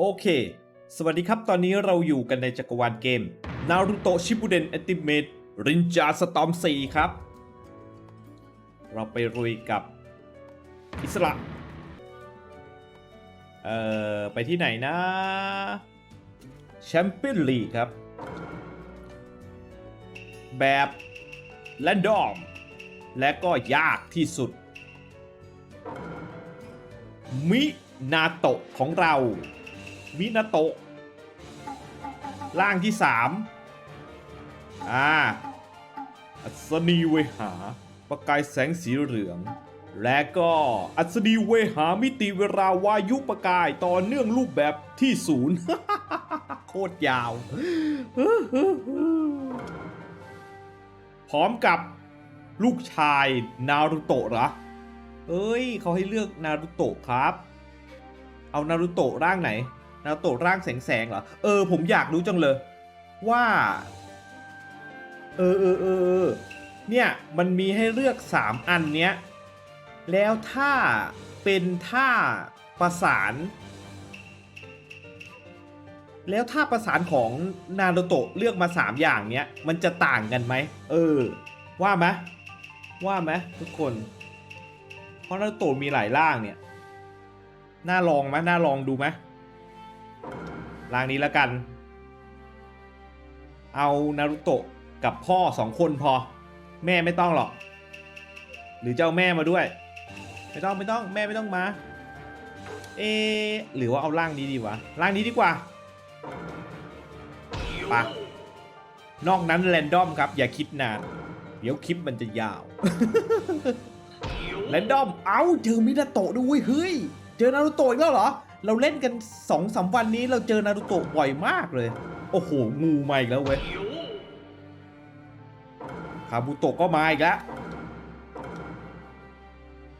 โอเค สวัสดีครับ ตอนนี้เราอยู่กันในจักรวาลเกม Naruto Shippuden Ultimate Ninja Storm 4 ครับ เราไปรุยกับอิสระ เอ่อ ไปที่ไหนนะแชมเปี้ยนลีกครับ แบบแรนดอม และก็ยากที่สุด มินาโตะของเรา มินาโตะร่างที่สามอ่าอัศนีเวหา ประกายแสงสีเหลือง และก็อัศนีเวหามิติเวลาวายุประกายต่อเนื่องรูปแบบที่ศูนย์โคตรยาว พร้อมกับลูกชายนารุโตะเหรอ เอ้ย เขาให้เลือกนารุโตะครับ เอานารุโตะร่างไหน นาโตะร่างแสงแสงเหรอ เออ ผมอยากรู้จังเลย ว่า เออเออเออเนี่ย มันมีให้เลือก 3 อันเนี้ย แล้วถ้าเป็นท่าประสาน แล้วถ้าประสานของนารูโตะเลือกมา 3 อย่างเนี้ย มันจะต่างกันไหม เออ ว่าไหมว่าไหมทุกคน เพราะนารูโตะมีหลายร่างเนี่ย น่าลองไหมน่าลองดูไหม ร่างนี้แล้วกัน เอานารูโตะกับพ่อสองคนพอ แม่ไม่ต้องหรอก หรือจะเอาแม่มาด้วย ไม่ต้องไม่ต้องแม่ไม่ต้องมา เอหรือว่าเอาร่างนี้ดีวะร่างนี้ดีกว่าปะนอกนั้นแรนดอมครับ อย่าคิดนานเดี๋ยวคลิปมันจะยาวแรนดอม เอ้าเจอมินาโตะด้วยเฮ้ย เจอนารูโตะอีกแล้วเหรอ เราเล่นกันสองสามวันนี้เราเจอนารูโตะบ่อยมากเลย โอ้โห งูมาอีกแล้วเว้ยคาบุโตะก็มาอีกแล้ว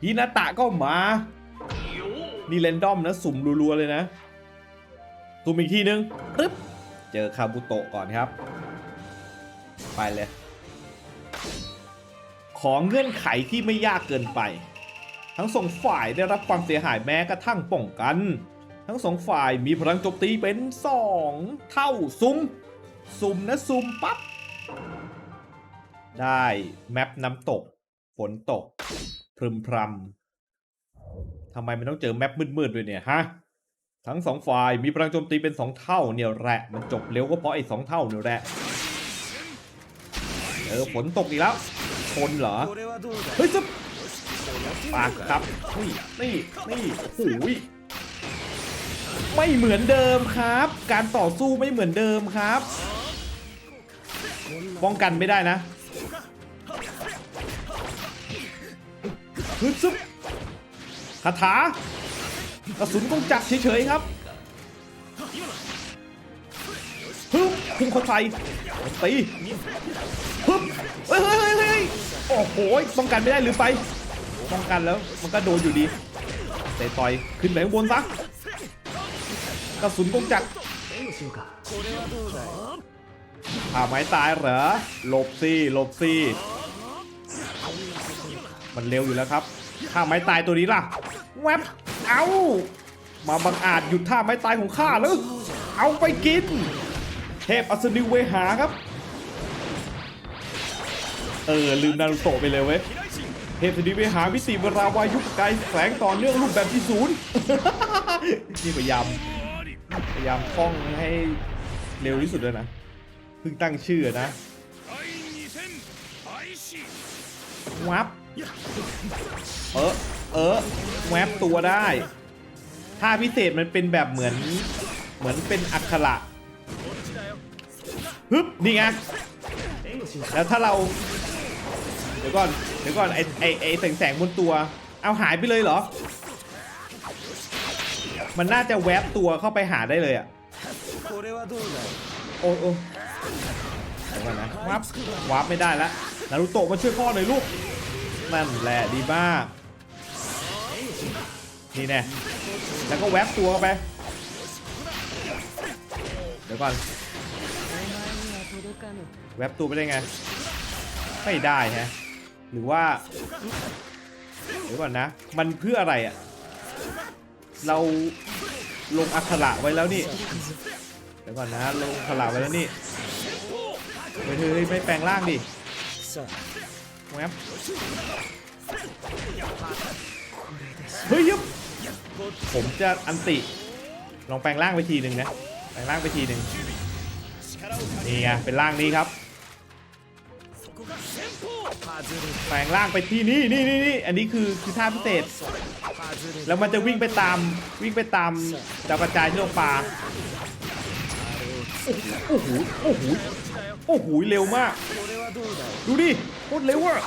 ฮินาตะก็มา นี่เรนดอมนะ สุ่มรัวๆเลยนะสุ่มอีกทีนึงปึ๊บเจอคาบุโตะก่อนครับ ไปเลย ของเงื่อนไขที่ไม่ยากเกินไป ทั้งสองฝ่ายได้รับความเสียหายแม้กระทั่งป้องกัน ทั้งสองฝ่ายมีพลังโจมตีเป็นสองเท่าซุ่มซุ่มนะซุ่มปั๊บ ได้แมปน้ำตก ฝนตก พรึมพรำทำไมมันต้องเจอแมปมืดๆด้วยเนี่ยฮะ ทั้งสองฝ่ายมีพลังโจมตีเป็นสองเท่าเนี่ยแหละมันจบเร็วก็เพราะไอ้สองเท่าเนี่ยแหละเออฝนตกอีกแล้ว คนเหรอ เฮ้ยจะ ปากครับ นี่นี่นี่โอ้ยไม่เหมือนเดิมครับ การต่อสู้ไม่เหมือนเดิมครับ ป้องกันไม่ได้นะฮึดซุบคาถากระสุนกงจักรเฉยๆครับฮึบพุ่งเข้าใส่ตีฮึบเฮ้ยเฮ้ยเฮ้ยโอ้โหป้องกันไม่ได้หรือไป ป้องกันแล้วมันก็โดนอยู่ดีเตะต่อยขึ้นไปข้างบนซะกระสุนกงจักรผ่าไม้ตายเหรอหลบสิหลบสิมันเร็วอยู่แล้วครับท่าไม้ตายตัวนี้ล่ะแวบเอามาบังอาจหยุดท่าไม้ตายของข้าเลยเอาไปกิน เทพอัศนิเวหาครับ เออลืมนารุโตะไปเลยเว้ย เทพอัศนิเวหาวิติเวราวายุไกลแสงต่อเนื่องรูปแบบที่ศูนย์นี่พยายามพยายามท่องให้เร็วที่สุดเลยนะเพิ่งตั้งชื่อนะวับเออเออแวบตัวได้ท่าพิเศษมันเป็นแบบเหมือนเหมือนเป็นอักขระฮึบนี่ไงแล้วถ้าเรา ดี๋ยวก่อน เดี๋ยวก่อนไอไอไอแสงแสงบนตัว เอาหายไปเลยเหรอ มันน่าจะแวบตัวเข้าไปหาได้เลยอะโอ้โอ้เดี๋ยวก่อนนะวับวับไม่ได้แล้วนารุโตะมาช่วยพ่อหน่อยลูก นั่นแหละดีมาก นี่แน่แล้วก็แวบตัวเข้าไป เดี๋ยวก่อน แวบตัวไปได้ไง ไม่ได้ฮะ หรือว่าเดี๋ยวก่อนนะ มันเพื่ออะไรอะ่ะ เราลงอักขระไว้แล้วนี่ เดี๋ยวก่อนนะ ลงอักขระไว้แล้วนี่เฮ้ยเฮ้ยไม่แปลงร่างดิแวบเฮ้ยยึบผมจะอันติ ลองแปลงร่างไปทีหนึ่งนะ แปลงร่างไปทีหนึ่งนี่ไงเป็นร่างนี้ครับ แปลงร่างไปที่นี่นี่นี่นี่อันนี้คือคือท่าพิเศษ แล้วมันจะวิ่งไปตามวิ่งไปตามดาวกระจายที่ลงปลาโอ้โหโอ้โหโอ้โหเร็วมาก ดูดิโคตรเร็วอะ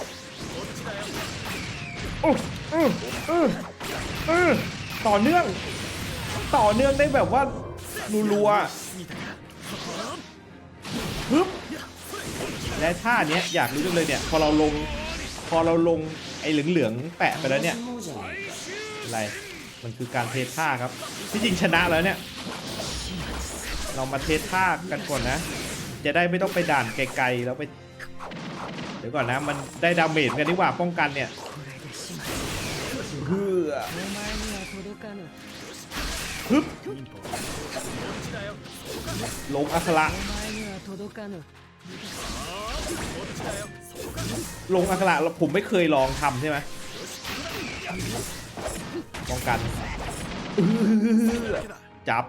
โอ้เออเออเออต่อเนื่อง ต่อเนื่องได้แบบว่ารัวๆปึ๊บ และท่าเนี้ยอยากรู้จังเลยเนี่ยพอเราลงพอเราลงไอ้เหลืองๆแปะไปแล้วเนี่ยอะไรมันคือการเทสท่าครับที่จริงชนะแล้วเนี่ย เรามาเทสท่ากันก่อนนะ จะได้ไม่ต้องไปด่านไกลๆแล้วไปเดี๋ยวก่อนนะมันได้ดาเมจกันดีกว่าป้องกันเนี่ยฮึ่อฮึบลงอัคระ ลงอักระผมไม่เคยลองทำใช่ไหมป้องกันจับ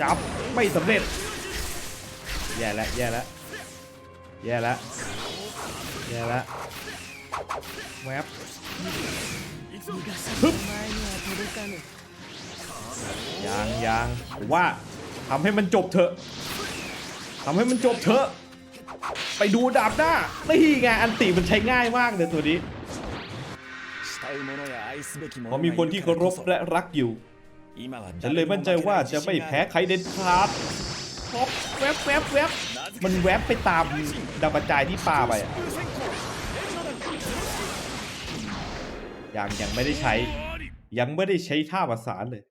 จับไม่สำเร็จ แย่แล้วแย่แล้วแย่แล้วแย่แล้วแวบยังยังว่า ทำให้มันจบเถอะทำให้มันจบเถอะ ไปดูดาบหน้าไม่ไงอันติมันใช้ง่ายมากเลยตัวนี้เพราะมีคนที่เคารพและรักอยู่ ฉันเลยมั่นใจว่าจะไม่แพ้ใครเด็ดขาดแวบแวบแวบมันแวบไปตามดาวกระจายที่ปาไปยังยังไม่ได้ใช้ ยังไม่ได้ใช้ท่าประสานเลย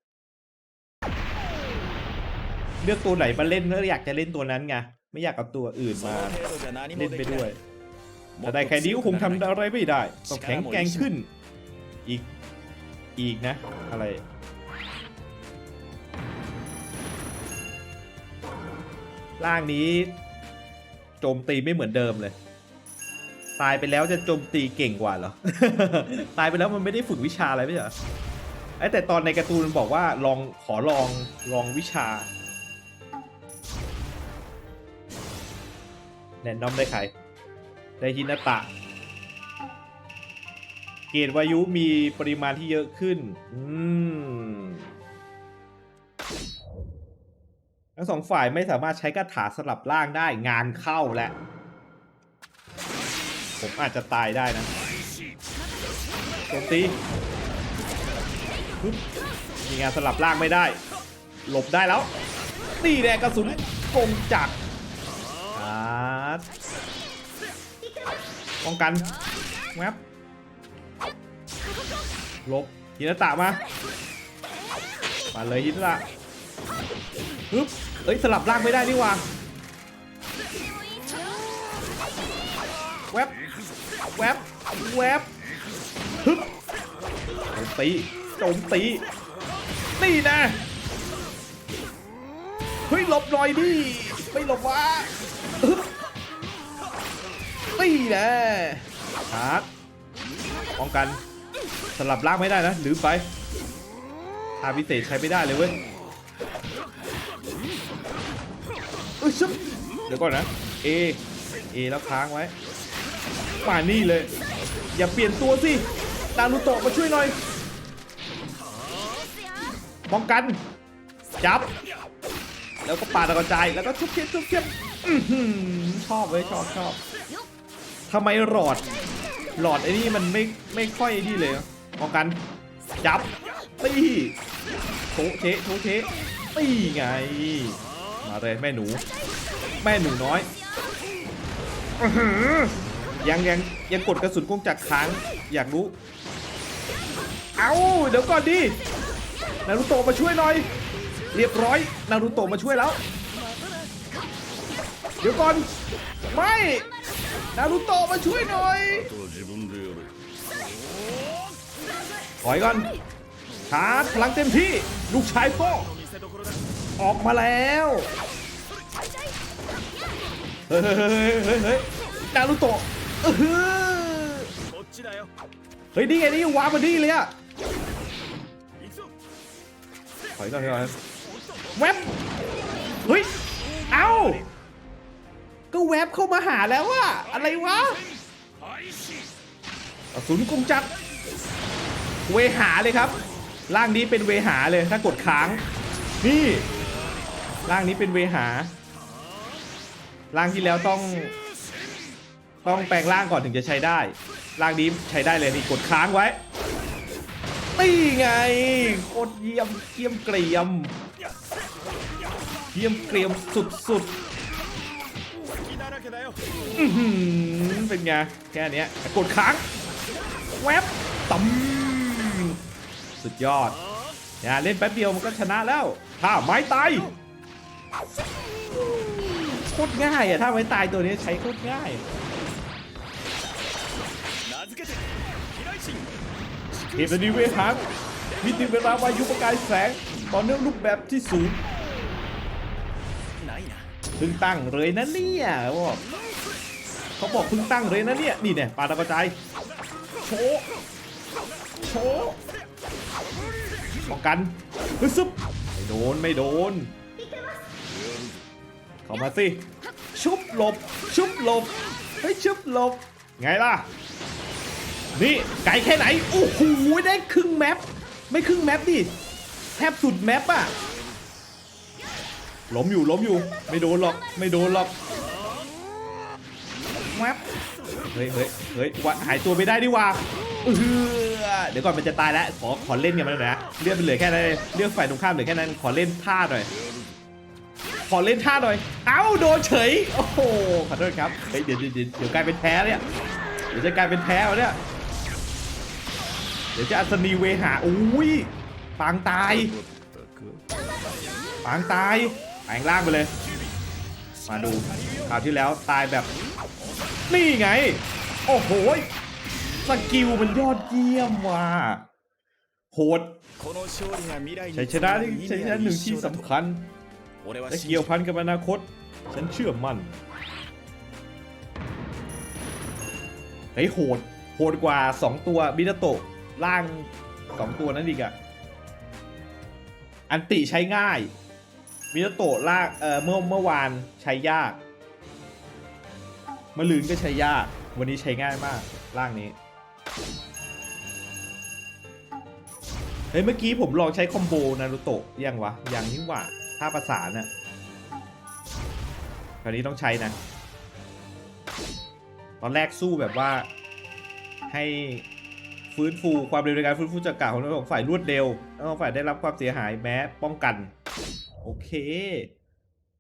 เลือกตัวไหนมาเล่นก็อยากจะเล่นตัวนั้นไงไม่อยากเอาตัวอื่นมาเล่นไปด้วยแต่ได้แค่นี้ก็คงทำอะไรไม่ได้ ต้องแข็งแกร่งขึ้น อีก อีกนะ อะไร ร่างนี้ โจมตีไม่เหมือนเดิมเลย ตายไปแล้วจะโจมตีเก่งกว่าเหรอ ตายไปแล้วมันไม่ได้ฝึกวิชาอะไรไม่ใช่เหรอแต่ตอนในการ์ตูนมันบอกว่าลองขอลองลองวิชา แรนดอมได้ใคร ได้ฮินาตะ เกรดวายุมีปริมาณที่เยอะขึ้น อืม ทั้งสองฝ่ายไม่สามารถใช้คาถาสลับร่างได้งานเข้าแล้วผมอาจจะตายได้นะโจมตีมีงานสลับร่างไม่ได้ หลบได้แล้วนี่แหละกระสุนกงจักร ร์ตป้องกันแวบลบฮินาตะมามาเลยฮินาตะปึ๊บเอ้ยสลับร่างไม่ได้นี่หว่าแวบแวบแวบฮึบโจมตีโจมตีนี่นะเฮ้ยหลบหน่อยดิไม่หลบวะฮึบ นี่นะชาร์จป้องกันสลับร่างไม่ได้นะลืมไปทาพิเศษใช้ไม่ได้เลยเว้ยเอ้ยซึบเดี๋ยวก่อนนะ A A แล้วค้างไว้มานี่เลย อย่าเปลี่ยนตัวสิตาลุโตะมาช่วยหน่อยป้องกันจับ แล้วก็ปาตะกระจายแล้วก็ทุบเทียบทุบเทียบอื้อหือชอบเว้ยชอบชอบ ทำไมหลอด หลอดไอ้นี่มันไม่ไม่ค่อยนี่เลยป้องกัน จับตีโถเชโถเชะตีไง มาเลยแม่หนู แม่หนูน้อยยังยังยังกดกระสุนกงจักค้างอยากรู้ เอาเดี๋ยวก่อนดินารูโตะมาช่วยหน่อย เรียบร้อยนารูโตะมาช่วยแล้ว เดี๋ยวก่อน ไม่ นารุโตะมาช่วยหน่อย ถอยก่อนชาร์จพลังเต็มที่ ลูกชายโป้ออกมาแล้วเฮ้ยเฮ้ยนารุโตะเฮ้ยนี่ไงนี่วาร์ปมาดีเลยอะถอยก่อนถอยก่อนแว๊บเฮ้ย เอ้า แวบเข้ามาหาแล้วว่าอะไรวะศูนย์กุงจักรเวหาเลยครับ ร่างนี้เป็นเวหาเลยถ้ากดค้าง นี่ร่างนี้เป็นเวหา ร่างที่แล้วต้อง ต้องแปลงร่างก่อนถึงจะใช้ได้ ร่างนี้ใช้ได้เลยนี่กดค้างไว้ตีไงโคตรเยี่ยมเยี่ยมเกรียมเยี่ยมเกรียมสุดๆ เป็นไงแค่นี้กดค้างแวบตั้สุดยอดเนี่ยเล่นแป๊บเดียวมันก็ชนะแล้วถ้าไม้ตายโคตรง่ายอะถ้าไม้ตายตัวนี้ใช้โคตรง่ายเทปนี้เวทังมิติเวลาวายุประกายแสงต่อเนื่องรูปแบบที่สูง พิ่งตั้งเลยนะเนี่ยเขาบอกเขาบอกเพิ่งตั้งเลยนะเนี่ยนี่เนี่ยปาตะกระจายโชโชป้องกันฮึซึบไม่โดนไม่โดน เข้ามาสิชุบหลบชุบหลบเฮ้ยชุบหลบ ไงล่ะ นี่ไกลแค่ไหนโอ้โหได้ครึ่งแมปไม่ครึ่งแมปดิแทบสุดแมปอะ ล้มอยู่ล้มอยู่ ไม่โดนหรอกไม่โดนหรอกแมปเฮ้ยเฮ้ยเฮ้ยวะหายตัวไม่ได้ดิว่าเออเดี๋ยวก่อนมันจะตายแล้วขอขอเล่นกันมาหน่อยนะเลือดมันเหลือแค่นั้นเลยเลือดฝ่ายตรงข้ามเหลือแค่นั้นขอเล่นท่าหน่อยขอเล่นท่าหน่อย เอ้าโดนเฉย โอ้โห ขอโทษครับ เฮ้ยเดี๋ยวเดี๋ยวเดี๋ยวเดี๋ยวกลายเป็นแพ้เนี่ย เดี๋ยวจะกลายเป็นแพ้แล้วเนี่ย เดี๋ยวจะอัศนีเวหา อุ้ย ปางตาย ปางตาย แทงล่างไปเลย มาดูคราวที่แล้วตายแบบ นี่ไง โอ้โหสกิลมันยอดเยี่ยมว่ะโหดใช้ชนะที่ใช้ชนะหนึ่งที่สำคัญและเกี่ยวพันกับอนาคต ฉันเชื่อมั่นไอ้โหดโหดกว่า 2 ตัวบินาโตะล่าง 2 ตัวนั้นอีกอะอันติใช้ง่าย บินโตะลางเอ่อเมื่อเมื่อวานใช้ยากมะลืนก็ใช้ยาก วันนี้ใช้ง่ายมากร่างนี้เฮ้ยเมื่อกี้ผมลองใช้คอมโบนารูโตะยังวะยังนี่หว่าถ้าประสานน่ะคราวนี้ต้องใช้นะ ตอนแรกสู้แบบว่า ให้ฟื้นฟูความเร็วในการฟื้นฟูจักรกะของทั้งสองฝ่ายรวดเร็วทั้งสองฝ่ายได้รับความเสียหายแม้ป้องกัน โอเค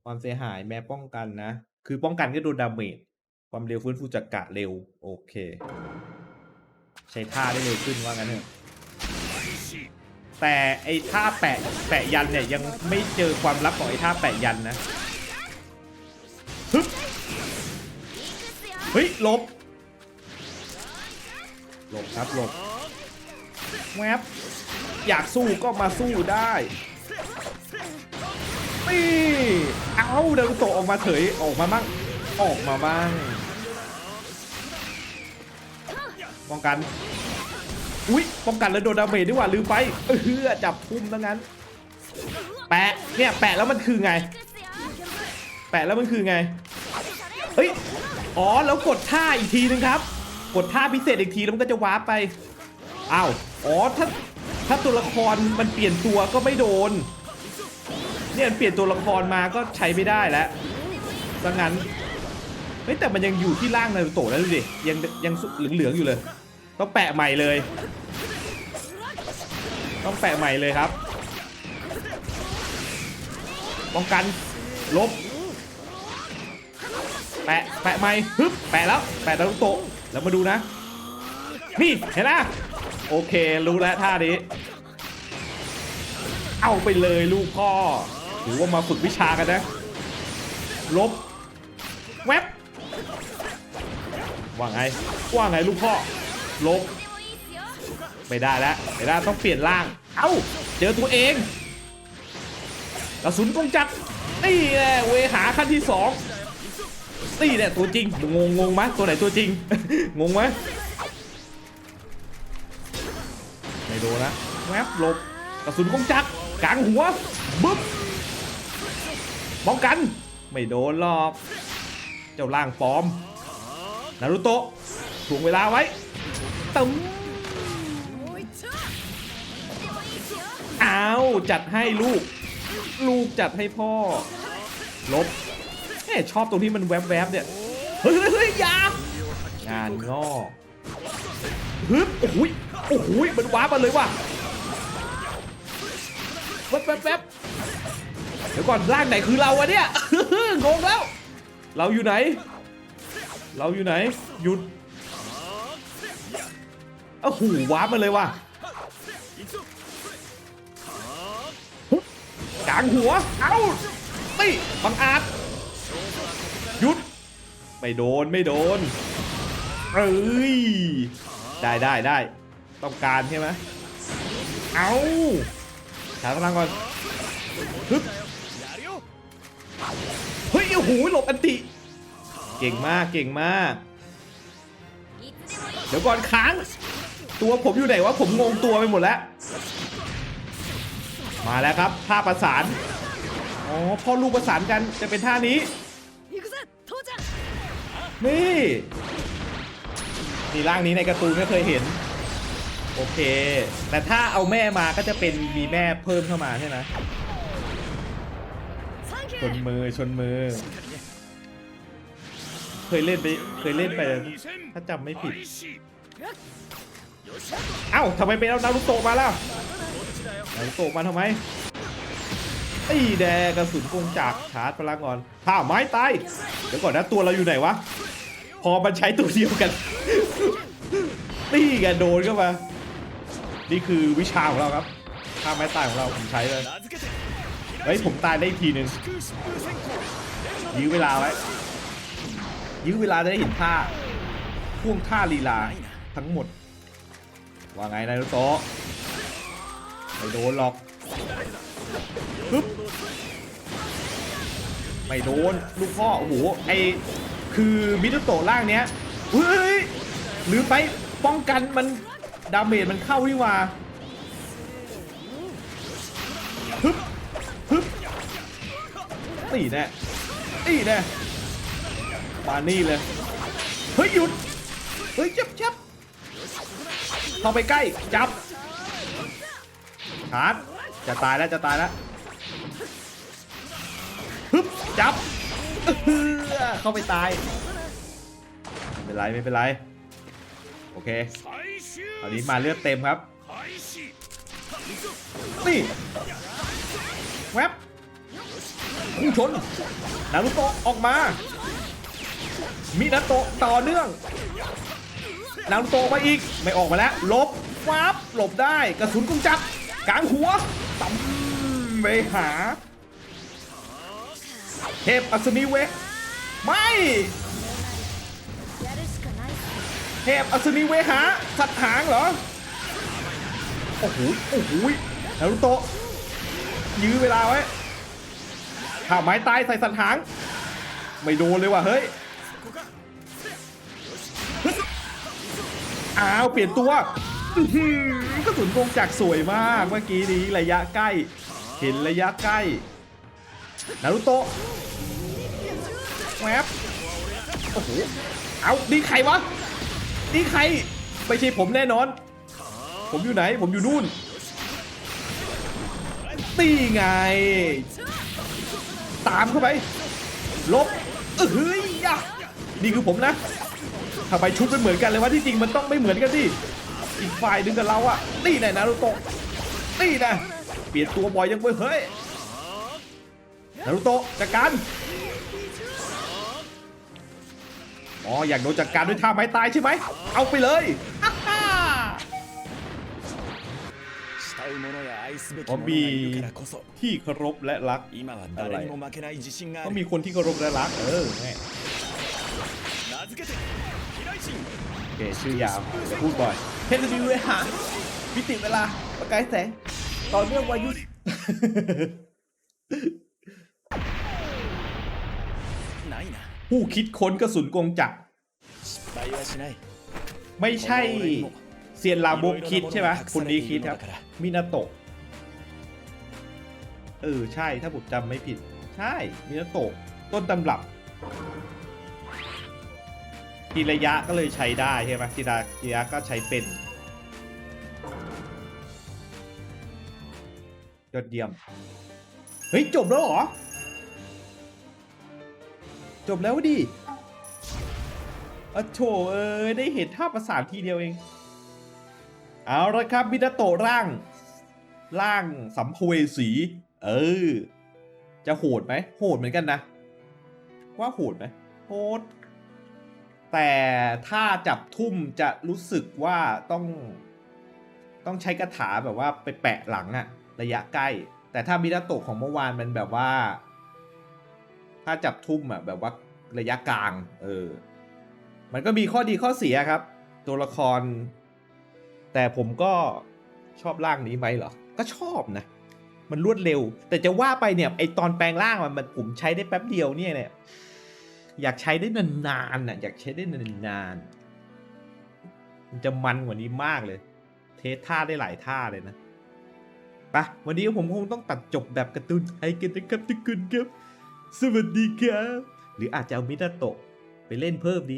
ความเสียหายแม้ป้องกันนะ คือป้องกันก็โดนดาเมจ ความเร็วฟื้นฟูจักรกะเร็ว โอเค ใช้ท่าได้เร็วขึ้นว่างั้นเถอะ แต่ไอ้ท่าแปะแปะยันเนี่ยยังไม่เจอความลับของไอ้ท่าแปะยันนะฮึบเฮ้ยหลบ หลบครับหลบแวบอยากสู้ก็มาสู้ได้ เอาเดารุโตออกมาเฉยออกมามั่งออกมาบ้างป้องกันอุ้ยป้องกันแล้วโดนดาเมจดีกว่าลืมไปเออจับพุ่มทั้วงั้น แปะเนี่ยแปะแล้วมันคือไง แปะแล้วมันคือไงเฮ้ยอ๋อแล้วกดท่าอีกทีนึงครับ กดท่าพิเศษอีกทีแล้วมันก็จะวาร์ปไปอ้าวอ๋อถ้าถ้าตัวละครมันเปลี่ยนตัวก็ไม่โดน เนี่ยมันเปลี่ยนตัวละครมาก็ใช้ไม่ได้แล้วดังนั้นเฮ้ยแต่มันยังอยู่ที่ล่างนารูโตะนะดูดิยังยังเหลืองๆอยู่เลย ต้องแปะใหม่เลย ต้องแปะใหม่เลยครับป้องกันลบ แปะแปะใหม่ฮึบแปะแล้วแปะดารุโตะแล้วมาดูนะ นี่เห็นนะโอเครู้แล้วท่านี้เอาไปเลยลูกพ่อ ถือว่ามาฝึกวิชากันนะลบแวบว่าไงว่าไงลูกพ่อลบไม่ได้แล้วไม่ได้ต้องเปลี่ยนร่าง เอ้า เจอตัวเองกระสุนกงจักรนี่แหละเวหาขั้นที่สองนี่แหละตัวจริงงงงงไหมตัวไหนตัวจริงงงไหมไม่โดนนะแวบหลบกระสุนกงจักกลางหัวบึ๊บ ป้องกัน ไม่โดนหรอก เจ้าล่างปลอม นารุโตะถ่วงเวลาไว้ตึมอ้าวจัดให้ลูก ลูกจัดให้พ่อ ลบเอ๊ะชอบตรงที่มันแวบๆเนี่ย เฮ้ยเฮ้ยเฮ้ยอยางานงอกฮึบโอ้โหยโอ้โหยมันว้าร์ปมาเลยว่ะแวบแวบแวบ เดี๋ยวก่อนร่างไหนคือเราอะเนี่ยงงแล้ว เราอยู่ไหน เราอยู่ไหน หยุดโอ้โหวาร์ปมาเลยว่ะกลางหัว เอ้าตีบังอาจหยุด ไม่โดนไม่โดนเอ้ยได้ได้ได้ต้องการใช่ไหมเอาฉายพลังก่อนฮึบ โอ้โหหลบอันติ เก่งมากเก่งมาก เดี๋ยวก่อนค้าง ตัวผมอยู่ไหนวะผมงงตัวไปหมดแล้ว มาแล้วครับท่าประสาน อ๋อพ่อลูกประสานกันจะเป็นท่านี้ นี่นี่ร่างนี้ในการ์ตูนไม่เคยเห็น โอเค แต่ถ้าเอาแม่มาก็จะเป็นมีแม่เพิ่มเข้ามาใช่ไหม ชนมือชนมือ เคยเล่นไปเคยเล่นไปถ้าจำไม่ผิด เอ้าทำไมเป็นเอานารุโตะมาแล้วนารุโตะมาทำไมไอ้แดกระสุนกงจากชาร์จพลังอ่อนถ้าไม้ตายเดี๋ยวก่อนนะตัวเราอยู่ไหนวะ พอมันใช้ตัวเดียวกันตีกันโดนเข้ามา นี่คือวิชาของเราครับถ้าไม้ตายของเราผมใช้เลย เฮ้ยผมตายได้ทีหนึ่งยื้อเวลาไว้ยื้อเวลาจะได้เห็นท่าพ่วงท่าลีลาทั้งหมด ว่าไงนายรุโตไม่โดนหรอกปึ๊บไม่โดนลูกพ่อโอ้โหไอคือมิโตโตะล่างเนี้ยเฮ้ยหรือไปป้องกันมันดาเมจมันเข้าดีกว่าปึ๊บ ฮึบตีแน่ตีแน่มานี่เลย เฮ้ยหยุด เฮ้ยจับจับเข้าไปใกล้ จับ ชาร์จ จะตายแล้วจะตายแล้วฮึบจับ เข้าไปตาย ไม่เป็นไรไม่เป็นไร โอเคตอนนี้มาเลือดเต็มครับ นี่ แวบคู่ชนนารุโตะออกมา มินาโตะต่อเนื่องนารุโตะมาอีกไม่ออกมาแล้วลบวาบหลบได้กระสุนกุงจับกลางหัวตำไปหา เทพอัศนีเวกไม่เทพอัศนีเวหาสัตหางเหรอ โอ้โห โอ้โหนารุโตะ ยื้อเวลาไว้ถ้าไม้ตายใส่สัตว์หาง ไม่โดนเลยว่ะเฮ้ยอ้าวเปลี่ยนตัวกระสุนกงจักสวยมากเมื่อกี้นี้ระยะใกล้ เห็นระยะใกล้นารุโตะแวบโอ้โหเอานี่ใครวะนี่ใครไม่ใช่ผมแน่นอน ผมอยู่ไหนผมอยู่นู่น นี่ไง ตามเข้าไป ลบเอ้ยยะนี่คือผมนะทำไมชุดมันเหมือนกันเลยวะที่จริงมันต้องไม่เหมือนกันดิอีกฝ่ายหนึ่งกับเราอะนี่แน่นารุโตะนี่นะเปลี่ยนตัวบ่อยยังเว้ยเฮ้ยนารุโตะจัดการอ๋ออยากโดนจัดการด้วยท่าไม้ตายใช่ไหมเอาไปเลย ผมมีที่เคารพและรักอะไรต้องมีคนที่เคารพและรักเออโอเคชื่อยาวจะพูดบ่อยเทสติเวหาวิติเวลาประกายแสงตอนเรื่องวายุผู้คิดค้นกระสุนกงจักรไม่ใช่ เซียนลาโบกคิดใช่ไหมคนนี้คิดครับ มินาโตะเออใช่ถ้าผมจำไม่ผิด ใช่ มินาโตะต้นตำรับทีระยะก็เลยใช้ได้ใช่ไหมทีระยะก็ใช้เป็นยอดเยี่ยม เฮ้ย จบแล้วเหรอ จบแล้วดิอะโถเอ้ยได้เห็นท่าประสานทีเดียวเอง เอาละครับมินาโตะร่าง ร่างสัมภเวสี เออ จะโหดไหมโหดเหมือนกันนะ ว่าโหดไหมโหด แต่ถ้าจับทุ่มจะรู้สึกว่าต้อง ต้องใช้กระถาแบบว่าไปแปะหลังอะระยะใกล้ แต่ถ้ามินาโตะของเมื่อวานมันแบบว่า ถ้าจับทุ่มอะแบบว่าระยะกลาง เออ มันก็มีข้อดีข้อเสียครับ ตัวละคร แต่ผมก็ชอบร่างนี้ไหมเหรอ ก็ชอบนะ มันรวดเร็ว แต่จะว่าไปเนี่ยไอตอนแปลงร่างมันมันผมใช้ได้แป๊บเดียวเนี่ยเนี่ยอยากใช้ได้นานๆน่ะอยากใช้ได้นานๆมันจะมันกว่านี้มากเลย เทสท่าได้หลายท่าเลยนะปะวันนี้ผมคงต้องตัดจบแบบการ์ตูนไทยกันนะครับทุกคนครับ สวัสดีครับ หรืออาจจะเอามินาโตะไปเล่นเพิ่มดี